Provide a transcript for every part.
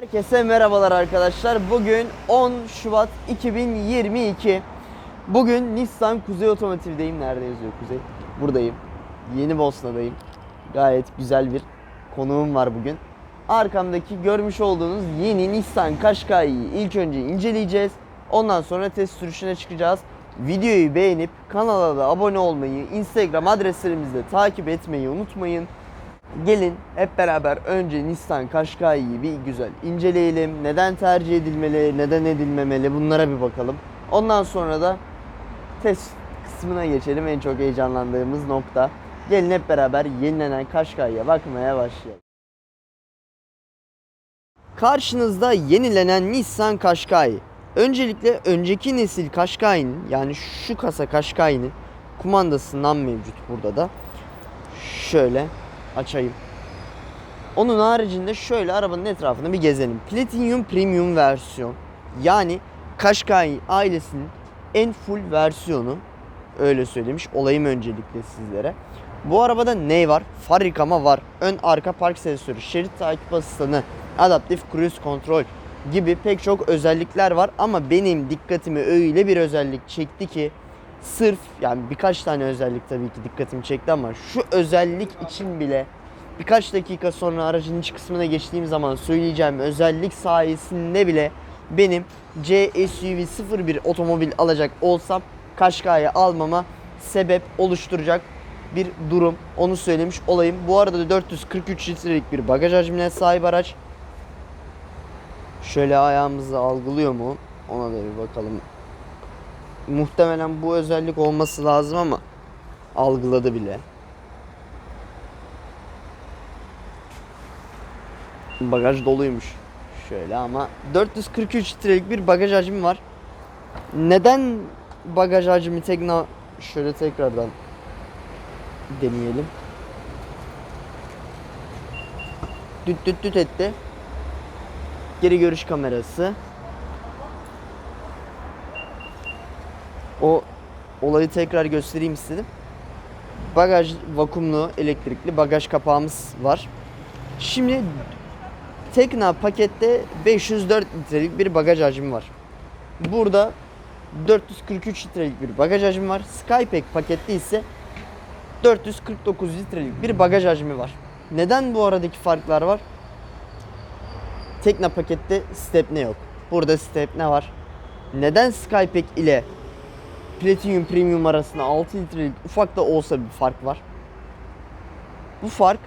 Herkese merhabalar arkadaşlar. Bugün 10 Şubat 2022. Bugün Nissan Kuzey Otomotiv'deyim. Nerede yazıyor Kuzey? Buradayım. Yeni Bosna'dayım. Gayet güzel bir konuğum var bugün. Arkamdaki görmüş olduğunuz yeni Nissan Qashqai'yi ilk önce inceleyeceğiz. Ondan sonra test sürüşüne çıkacağız. Videoyu beğenip kanala da abone olmayı, Instagram adreslerimizi de takip etmeyi unutmayın. Gelin hep beraber önce Nissan Qashqai'yi bir güzel inceleyelim. Neden tercih edilmeli, neden edilmemeli bunlara bir bakalım. Ondan sonra da test kısmına geçelim. En çok heyecanlandığımız nokta. Gelin hep beraber yenilenen Qashqai'ye bakmaya başlayalım. Karşınızda yenilenen Nissan Qashqai. Öncelikle önceki nesil Qashqai'nin yani şu kasa Qashqai'nin kumandasından mevcut burada da. Şöyle açayım. Onun haricinde şöyle arabanın etrafını bir gezelim. Platinum Premium versiyon. Yani Qashqai ailesinin en full versiyonu. Öyle söylemiş olayım öncelikle sizlere. Bu arabada ne var? Far yıkama var. Ön arka park sensörü, şerit takip asistanı, adaptif cruise kontrol gibi pek çok özellikler var ama benim dikkatimi öyle bir özellik çekti ki sırf yani birkaç tane özellik tabii ki dikkatimi çekti ama şu özellik için bile birkaç dakika sonra aracın iç kısmına geçtiğim zaman söyleyeceğim özellik sayesinde bile benim C SUV 01 otomobil alacak olsam Qashqai'yi almama sebep oluşturacak bir durum. Onu söylemiş olayım. Bu arada da 443 litrelik bir bagaj hacmine sahip araç. Şöyle ayağımızı algılıyor mu? Ona da bir bakalım. Muhtemelen bu özellik olması lazım ama algıladı bile. Bagaj doluymuş. Şöyle ama 443 litrelik bir bagaj hacmi var. Neden bagaj hacmi Tekna şöyle tekrardan deneyelim. Düt düt düt etti. Geri görüş kamerası. O olayı tekrar göstereyim istedim. Bagaj vakumlu elektrikli bagaj kapağımız var. Şimdi Tekna pakette 504 litrelik bir bagaj hacmi var. Burada 443 litrelik bir bagaj hacmi var. Skypack pakette ise 449 litrelik bir bagaj hacmi var. Neden bu aradaki farklar var? Tekna pakette stepne yok. Burada stepne var. Neden Skypack ile Platinum Premium arasında 6 litrelik ufak da olsa bir fark var. Bu fark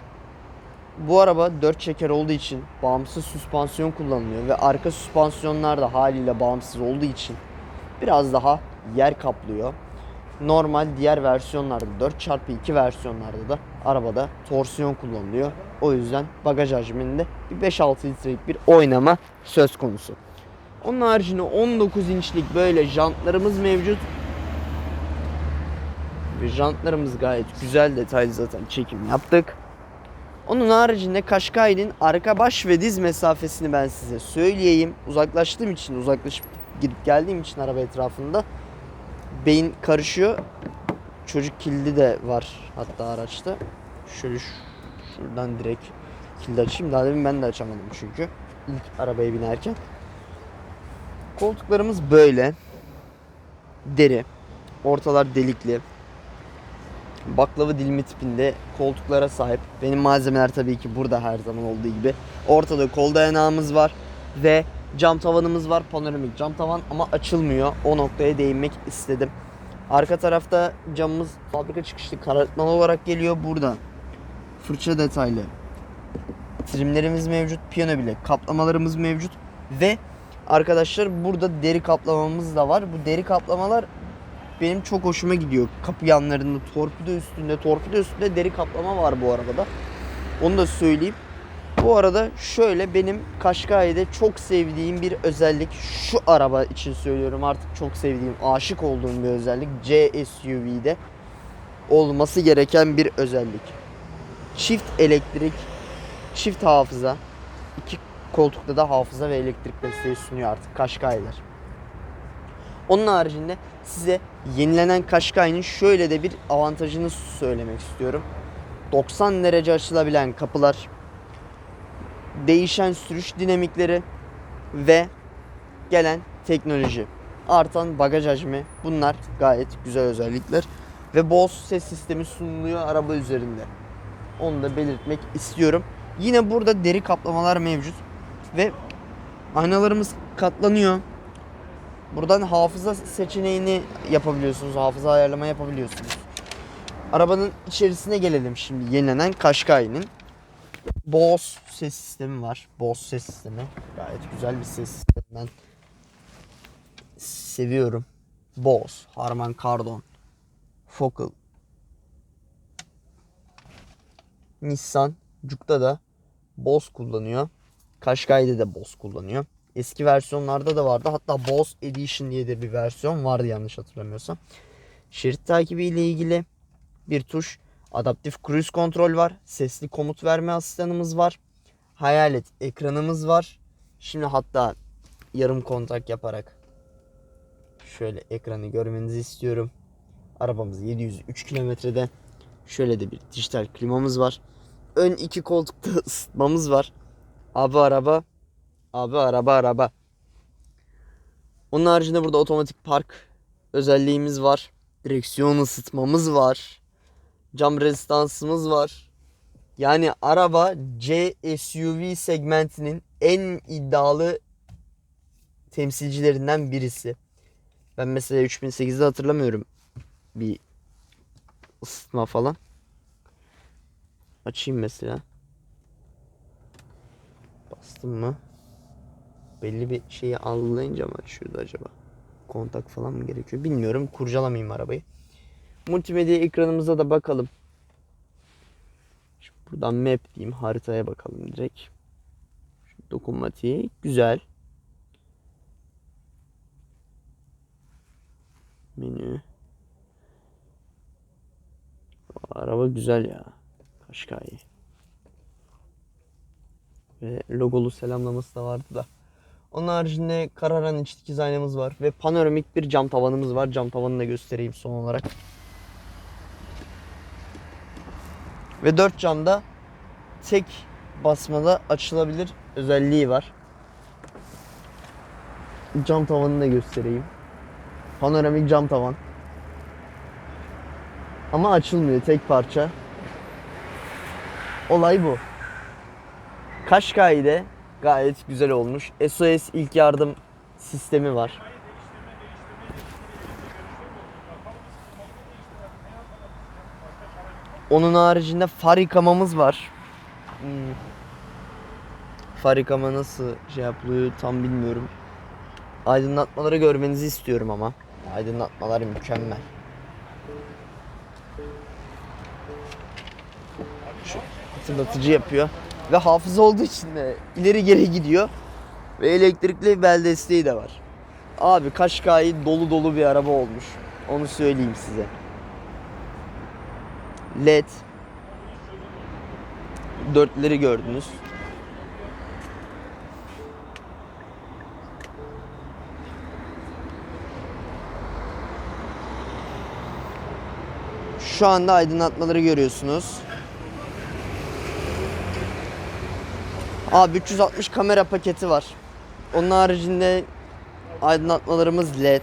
bu araba 4 çeker olduğu için bağımsız süspansiyon kullanılıyor ve arka süspansiyonlar da haliyle bağımsız olduğu için biraz daha yer kaplıyor. Normal diğer versiyonlarda 4x2 versiyonlarda da arabada torsiyon kullanılıyor. O yüzden bagaj hacminde bir 5-6 litrelik bir oynama söz konusu. Onun haricinde 19 inçlik böyle jantlarımız mevcut. Ve jantlarımız gayet güzel detaylı zaten çekim yaptık. Onun haricinde Qashqai'nin arka baş ve diz mesafesini ben size söyleyeyim. Uzaklaştığım için, uzaklaşıp gidip geldiğim için araba etrafında beyin karışıyor. Çocuk kilidi de var hatta araçta. Şöyle şu- şuradan direkt kilidi açayım. Daha demin ben de açamadım çünkü. ilk arabaya binerken. Koltuklarımız böyle. Deri. Ortalar delikli. Baklava dilimi tipinde koltuklara sahip. Benim malzemeler tabii ki burada her zaman olduğu gibi. Ortada kol dayanağımız var ve cam tavanımız var. Panoramik cam tavan ama açılmıyor. O noktaya değinmek istedim. Arka tarafta camımız fabrika çıkışlı karartmalı olarak geliyor burada. Fırça detaylı. Trimlerimiz mevcut, piyano bile kaplamalarımız mevcut ve arkadaşlar burada deri kaplamamız da var. Bu deri kaplamalar benim çok hoşuma gidiyor. Kapı yanlarında torpido üstünde, torpido üstünde deri kaplama var bu arabada. Onu da söyleyeyim. Bu arada şöyle benim Qashqai'de çok sevdiğim bir özellik. Şu araba için söylüyorum artık çok sevdiğim, aşık olduğum bir özellik. C SUV'de olması gereken bir özellik. Çift elektrik, çift hafıza. iki koltukta da hafıza ve elektrik desteği sunuyor artık Qashqai'ler. Onun haricinde size yenilenen Qashqai'nin şöyle de bir avantajını söylemek istiyorum. 90 derece açılabilen kapılar değişen sürüş dinamikleri ve gelen teknoloji. Artan bagaj hacmi bunlar gayet güzel özellikler. Ve Bose ses sistemi sunuluyor araba üzerinde. Onu da belirtmek istiyorum. Yine burada deri kaplamalar mevcut. Ve aynalarımız katlanıyor. Buradan hafıza seçeneğini yapabiliyorsunuz. Hafıza ayarlama yapabiliyorsunuz. Arabanın içerisine gelelim şimdi yenilenen Qashqai'nin. Bose ses sistemi var. Bose ses sistemi. Gayet güzel bir ses sistemi. Ben seviyorum. Bose, Harman Kardon, Focal, Nissan, Juke'da da Bose kullanıyor. Qashqai'de de Bose kullanıyor. Eski versiyonlarda da vardı. Hatta Bose Edition diye de bir versiyon vardı yanlış hatırlamıyorsam. Şerit takibi ile ilgili bir tuş. Adaptif cruise kontrol var. Sesli komut verme asistanımız var. Hayalet ekranımız var. Şimdi hatta yarım kontak yaparak şöyle ekranı görmenizi istiyorum. Arabamız 703 kilometrede. Şöyle de bir dijital klimamız var. Ön iki koltukta ısıtmamız var. Abi araba. Abi araba araba. Onun haricinde burada otomatik park özelliğimiz var. Direksiyon ısıtmamız var. Cam rezistansımız var. Yani araba C SUV segmentinin en iddialı temsilcilerinden birisi. Ben mesela 3008'de hatırlamıyorum bir ısıtma falan. Açayım mesela. Bastım mı? Belli bir şeyi algılayınca mı açıyordu acaba? Kontak falan mı gerekiyor? Bilmiyorum. Kurcalamayayım arabayı. Multimedya ekranımıza da bakalım. Şimdi buradan map diyeyim. Haritaya bakalım direkt. Şu dokunmatiği güzel. Menü. Araba güzel ya. Kaşkay. Ve logolu selamlaması da vardı da. Onun haricinde kararan iç dikiz aynamız var. Ve panoramik bir cam tavanımız var. Cam tavanını da göstereyim son olarak. Ve dört camda tek basmada açılabilir özelliği var. Cam tavanını da göstereyim. Panoramik cam tavan. Ama açılmıyor tek parça. Olay bu. Kaşkay'da gayet güzel olmuş. SOS ilk yardım sistemi var. Onun haricinde far yıkamamız var. Hmm. Far yıkama nasıl şey yapılıyor tam bilmiyorum. Aydınlatmaları görmenizi istiyorum ama. Aydınlatmalar mükemmel. Şu hatırlatıcı yapıyor. Ve hafıza olduğu için de ileri geri gidiyor. Ve elektrikli bel desteği de var. Abi Kaşkay'ı dolu dolu bir araba olmuş. Onu söyleyeyim size. LED dörtleri gördünüz. Şu anda aydınlatmaları görüyorsunuz. Abi 360 kamera paketi var. Onun haricinde aydınlatmalarımız LED.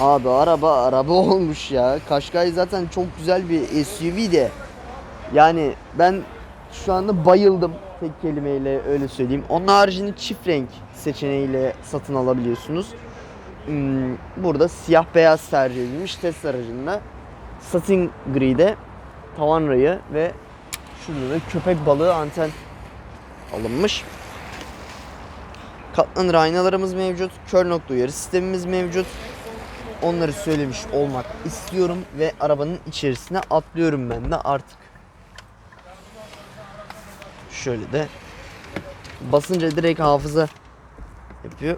Abi araba araba olmuş ya. Kaşkay zaten çok güzel bir SUV de. Yani ben şu anda bayıldım tek kelimeyle öyle söyleyeyim. Onun haricinde çift renk seçeneğiyle satın alabiliyorsunuz. Hmm, Burada siyah beyaz tercih edilmiş test aracında. Satin gri'de tavan rayı ve şurada da köpek balığı anten alınmış. Katlanır aynalarımız mevcut. Kör nokta uyarı sistemimiz mevcut. Onları söylemiş olmak istiyorum ve arabanın içerisine atlıyorum ben de artık. Şöyle de basınca direkt hafıza yapıyor.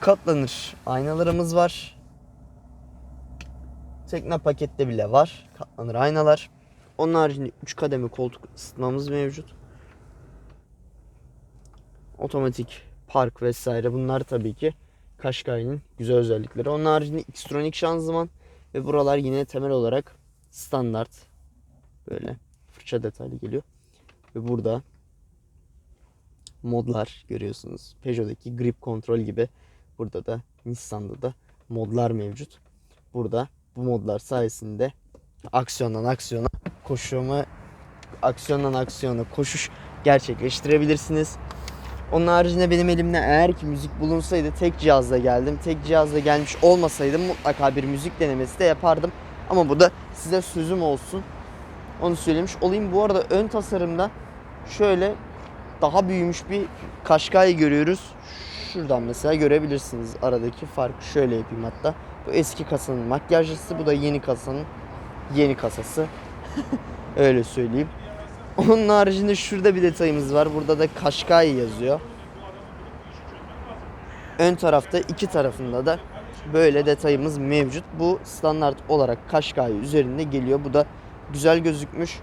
Katlanır aynalarımız var. Tekne pakette bile var. Katlanır aynalar. Onun haricinde 3 kademe koltuk ısıtmamız mevcut. Otomatik park vesaire bunlar tabii ki Qashqai'nin güzel özellikleri. Onun haricinde Xtronic şanzıman ve buralar yine temel olarak standart böyle fırça detaylı geliyor. Ve burada modlar görüyorsunuz. Peugeot'daki grip kontrol gibi burada da Nissan'da da modlar mevcut. Burada bu modlar sayesinde aksiyondan aksiyona koşuma aksiyondan aksiyona koşuş gerçekleştirebilirsiniz. Onun haricinde benim elimde eğer ki müzik bulunsaydı tek cihazla geldim. Tek cihazla gelmiş olmasaydım mutlaka bir müzik denemesi de yapardım. Ama bu da size sözüm olsun. Onu söylemiş olayım. Bu arada ön tasarımda şöyle daha büyümüş bir Kaşkay görüyoruz. Şuradan mesela görebilirsiniz aradaki farkı. Şöyle yapayım hatta. Bu eski kasanın makyajlısı. Bu da yeni kasanın yeni kasası. Öyle söyleyeyim. Onun haricinde şurada bir detayımız var. Burada da Kaşkay yazıyor. Ön tarafta iki tarafında da böyle detayımız mevcut. Bu standart olarak Kaşkay üzerinde geliyor. Bu da güzel gözükmüş.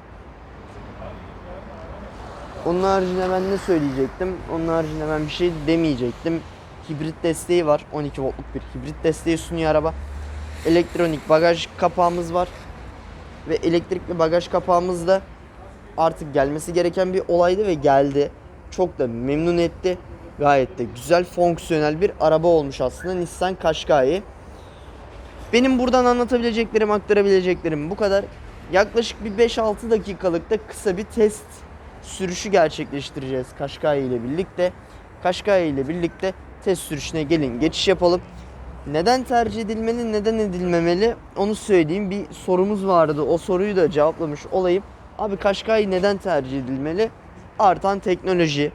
Onun haricinde ben ne söyleyecektim? Onun haricinde ben bir şey demeyecektim. Hibrit desteği var. 12 voltluk bir hibrit desteği sunuyor araba. Elektronik bagaj kapağımız var. Ve elektrikli bagaj kapağımız da artık gelmesi gereken bir olaydı ve geldi. Çok da memnun etti. Gayet de güzel, fonksiyonel bir araba olmuş aslında Nissan Qashqai. Benim buradan anlatabileceklerim, aktarabileceklerim bu kadar. Yaklaşık bir 5-6 dakikalık da kısa bir test sürüşü gerçekleştireceğiz Qashqai ile birlikte. Qashqai ile birlikte test sürüşüne gelin geçiş yapalım. Neden tercih edilmeli, neden edilmemeli onu söyleyeyim. Bir sorumuz vardı. O soruyu da cevaplamış olayım. Abi Qashqai neden tercih edilmeli? Artan teknoloji.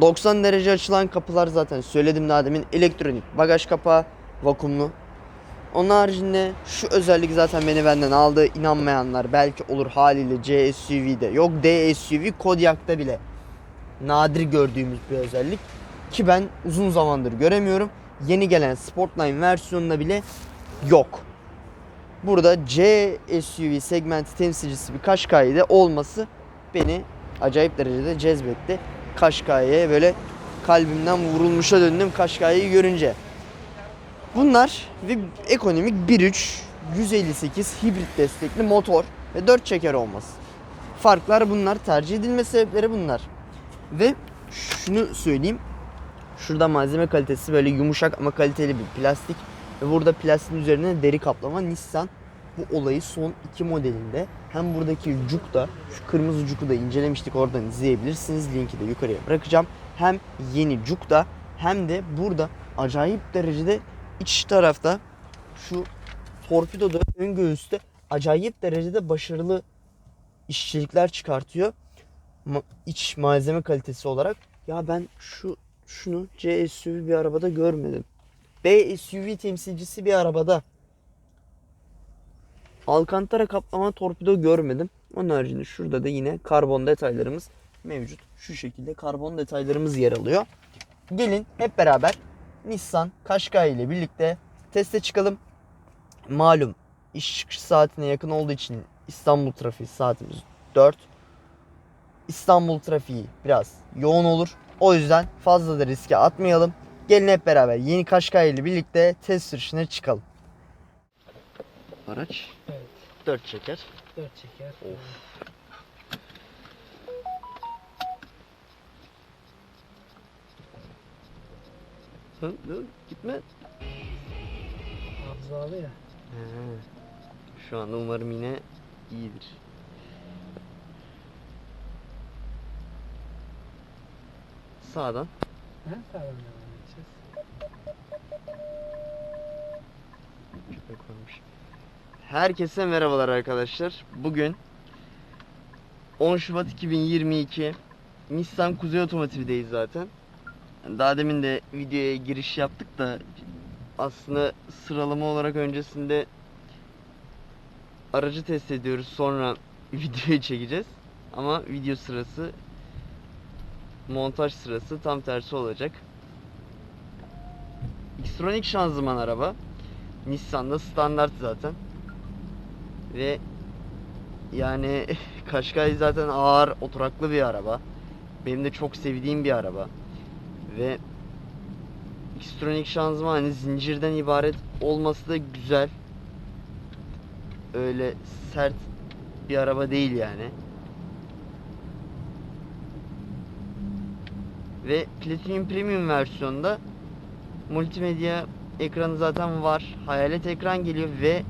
90 derece açılan kapılar zaten söyledim daha demin. Elektronik bagaj kapağı, vakumlu. Onun haricinde şu özellik zaten beni benden aldı. İnanmayanlar belki olur haliyle C SUV'de. Yok D SUV Kodiaq'ta bile nadir gördüğümüz bir özellik. Ki ben uzun zamandır göremiyorum. Yeni gelen Sportline versiyonunda bile yok. Burada C SUV segmenti temsilcisi bir Qashqai'de olması beni acayip derecede cezbetti. Qashqai'ye böyle kalbimden vurulmuşa döndüm Qashqai'yi görünce. Bunlar ve ekonomik 1.3 158 hibrit destekli motor ve 4 çeker olması. Farklar bunlar, tercih edilme sebepleri bunlar. Ve şunu söyleyeyim. Şurada malzeme kalitesi böyle yumuşak ama kaliteli bir plastik. Ve burada plastiğin üzerine deri kaplama Nissan bu olayı son iki modelinde hem buradaki Juke'da şu kırmızı Juke'u da incelemiştik oradan izleyebilirsiniz. Linki de yukarıya bırakacağım. Hem yeni Juke'da hem de burada acayip derecede iç tarafta şu torpidoda ön göğüste acayip derecede başarılı işçilikler çıkartıyor. Ma- iç malzeme kalitesi olarak. Ya ben şu şunu C SUV bir arabada görmedim. B SUV temsilcisi bir arabada Alcantara kaplama torpido görmedim. Onun haricinde şurada da yine karbon detaylarımız mevcut. Şu şekilde karbon detaylarımız yer alıyor. Gelin hep beraber Nissan Qashqai ile birlikte teste çıkalım. Malum iş çıkış saatine yakın olduğu için İstanbul trafiği saatimiz 4. İstanbul trafiği biraz yoğun olur. O yüzden fazla da riske atmayalım. Gelin hep beraber yeni Qashqai ile birlikte test sürüşüne çıkalım. Araç Evet. 4 çeker. 4 çeker. Of. Hı, dur, gitme. Arızalı ya. He. Şu anda umarım yine iyidir. Sağdan. Ha? Sağdan devam edeceğiz. Köpek varmış. Herkese merhabalar arkadaşlar. Bugün 10 Şubat 2022 Nissan Kuzey Otomotiv'deyiz zaten. Daha demin de videoya giriş yaptık da aslında sıralama olarak öncesinde aracı test ediyoruz sonra videoyu çekeceğiz. Ama video sırası montaj sırası tam tersi olacak. Xtronic şanzıman araba. Nissan'da standart zaten. Ve yani Qashqai zaten ağır, oturaklı bir araba. Benim de çok sevdiğim bir araba. Ve Xtronic şanzıman hani zincirden ibaret olması da güzel. Öyle sert bir araba değil yani. Ve Platinum Premium versiyonda multimedya ekranı zaten var. Hayalet ekran geliyor ve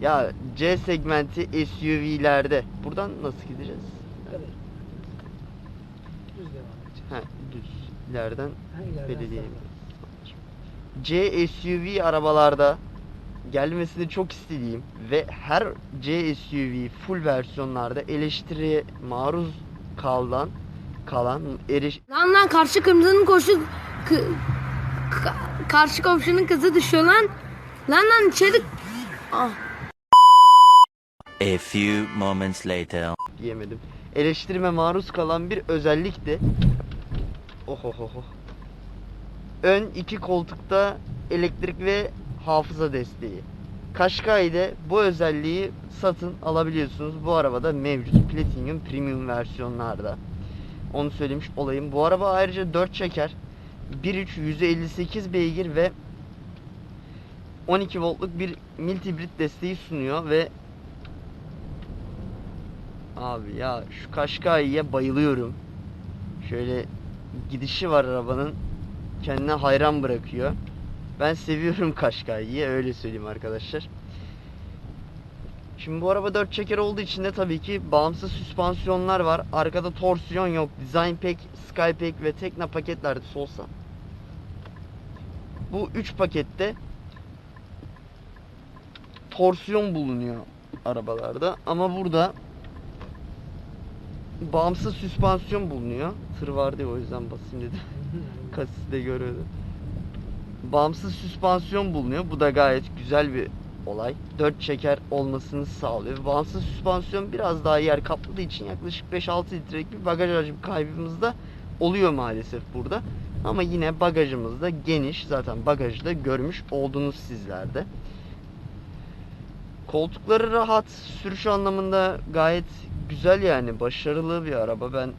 ya C segmenti SUV'lerde. Buradan nasıl gideceğiz? Kadar. Düz devam edeceğiz. Ha düz. İleriden Ha, belediye. C SUV arabalarda gelmesini çok istediğim ve her C SUV full versiyonlarda eleştiriye maruz kalan kalan eriş Lan lan karşı kırmızının koşu karşı komşunun kızı düşüyor lan. Lan lan içeri ah. A few moments later. diyemedim. Eleştirime maruz kalan bir özellik de ohohoho. Ön iki koltukta elektrik ve hafıza desteği. Kaşkay'da bu özelliği satın alabiliyorsunuz. Bu arabada mevcut Platinum Premium versiyonlarda. Onu söylemiş olayım. Bu araba ayrıca 4 çeker. 1.3 158 beygir ve 12 voltluk bir mild hibrit desteği sunuyor ve Abi ya şu Kaşkay'ya bayılıyorum. Şöyle gidişi var arabanın. Kendine hayran bırakıyor. Ben seviyorum Kaşkay'ı öyle söyleyeyim arkadaşlar. Şimdi bu araba 4 çeker olduğu için de tabii ki bağımsız süspansiyonlar var. Arkada torsiyon yok. Design Pack, Skypack ve Tekna paketlerde olsa. Bu 3 pakette torsiyon bulunuyor arabalarda ama burada bağımsız süspansiyon bulunuyor. Tır vardı ya o yüzden basayım dedim. Kasiste görüyordu. Bağımsız süspansiyon bulunuyor. Bu da gayet güzel bir olay. 4 çeker olmasını sağlıyor. Bağımsız süspansiyon biraz daha yer kapladığı için yaklaşık 5-6 litrelik bir bagaj hacmi kaybımız da oluyor maalesef burada. Ama yine bagajımız da geniş. Zaten bagajı da görmüş oldunuz sizler de. Koltukları rahat, sürüş anlamında gayet güzel yani başarılı bir araba. Ben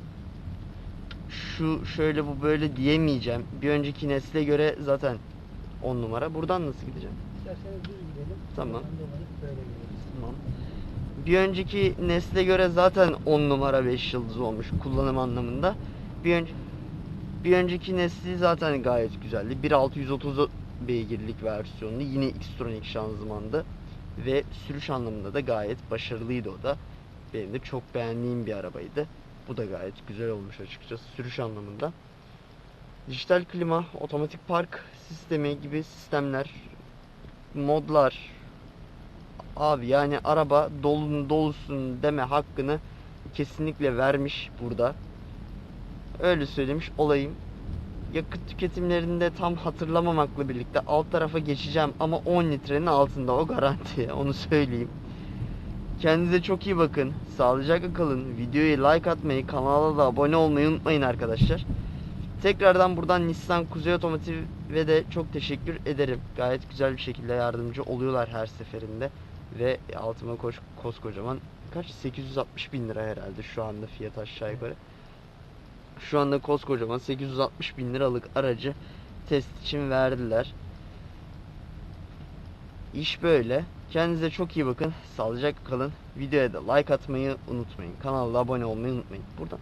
şu şöyle bu böyle diyemeyeceğim. Bir önceki nesle göre zaten 10 numara. Buradan nasıl gideceğim? İsterseniz düz. Tamam. Tamam. Bir önceki nesle göre zaten 10 numara 5 yıldız olmuş kullanım anlamında. Bir önce bir önceki nesli zaten gayet güzeldi. 1.630 beygirlik versiyonlu. Yine Xtronic şanzımandı. Ve sürüş anlamında da gayet başarılıydı o da. Benim de çok beğendiğim bir arabaydı. Bu da gayet güzel olmuş açıkçası sürüş anlamında. Dijital klima, otomatik park sistemi gibi sistemler, modlar, Abi yani araba dolun dolusun deme hakkını kesinlikle vermiş burada. Öyle söylemiş olayım. Yakıt tüketimlerinde tam hatırlamamakla birlikte alt tarafa geçeceğim ama 10 litrenin altında o garanti onu söyleyeyim. Kendinize çok iyi bakın. Sağlıcakla kalın. Videoyu like atmayı, kanala da abone olmayı unutmayın arkadaşlar. Tekrardan buradan Nissan Kuzey Otomotiv'e de çok teşekkür ederim. Gayet güzel bir şekilde yardımcı oluyorlar her seferinde. Ve altıma koş, koskocaman kaç 860 bin lira herhalde şu anda fiyat aşağı yukarı. Şu anda koskocaman 860 bin liralık aracı test için verdiler. İş böyle. Kendinize çok iyi bakın. Sağlıcakla kalın. Videoya da like atmayı unutmayın. Kanala abone olmayı unutmayın. Buradan